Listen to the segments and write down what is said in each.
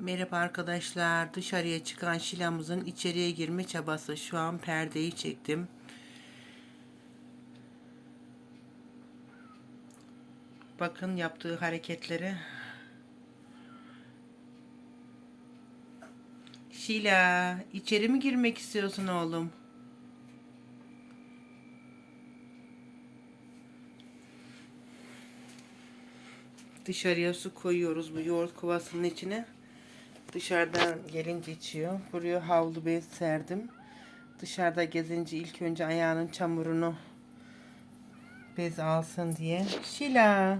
Merhaba arkadaşlar. Dışarıya çıkan Şilamızın içeriye girme çabası. Şu an perdeyi çektim. Bakın yaptığı hareketleri. Şila, içeri mi girmek istiyorsun oğlum? Dışarıya su koyuyoruz bu yoğurt kovasının içine. Dışarıdan gelince içiyor. Buraya havlu bez serdim. Dışarıda gezince ilk önce ayağının çamurunu bez alsın diye. Şila.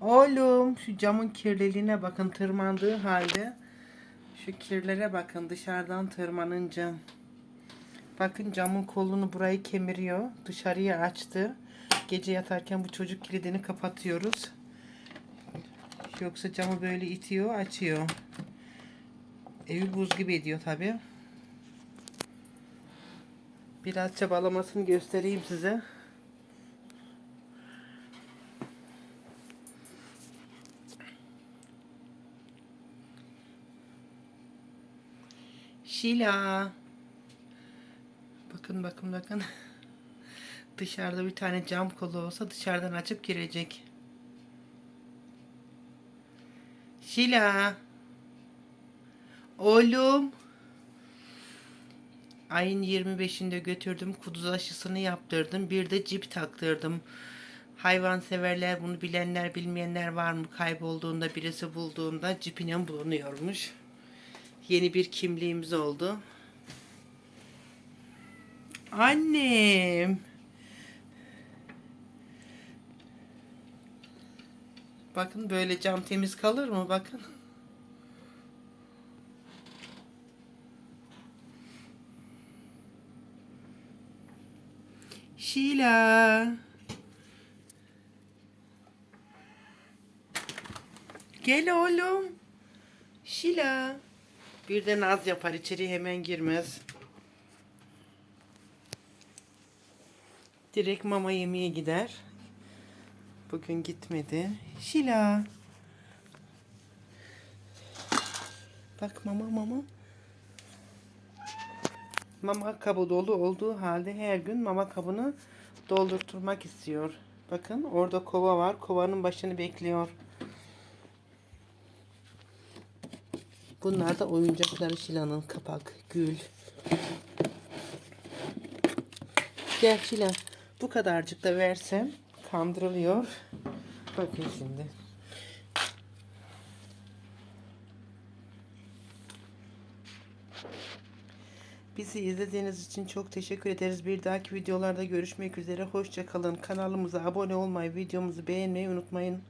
Oğlum şu camın kirliliğine bakın tırmandığı halde. Şu kirlere bakın dışarıdan tırmanınca. Bakın camın kolunu burayı kemiriyor. Dışarıya açtı. Gece yatarken bu çocuk kilidini kapatıyoruz. Yoksa camı böyle itiyor, açıyor. Evi buz gibi ediyor tabi. Biraz çabalamasını göstereyim size. Şila. Bakın bakın bakın. Dışarıda bir tane cam kolu olsa dışarıdan açıp girecek. Şila. Oğlum. Ayın 25'inde götürdüm. Kuduz aşısını yaptırdım. Bir de cip taktırdım. Hayvan severler bunu bilenler bilmeyenler var mı? Kaybolduğunda birisi bulduğunda cipine bulunuyormuş. Yeni bir kimliğimiz oldu. Annem. Bakın böyle cam temiz kalır mı? Bakın. Şila. Gel oğlum. Şila. Bir de naz yapar içeri hemen girmez. Direkt mama yemeye gider. Bugün gitmedi. Şila. Bak mama mama. Mama kabı dolu olduğu halde her gün mama kabını doldurtmak istiyor. Bakın orada kova var. Kovanın başını bekliyor. Bunlar da oyuncakları Şila'nın kapak, gül. Gel Şila. Bu kadarcık da versem kandırılıyor. Bakın şimdi. Bizi izlediğiniz için çok teşekkür ederiz. Bir dahaki videolarda görüşmek üzere. Hoşçakalın. Kanalımıza abone olmayı, videomuzu beğenmeyi unutmayın.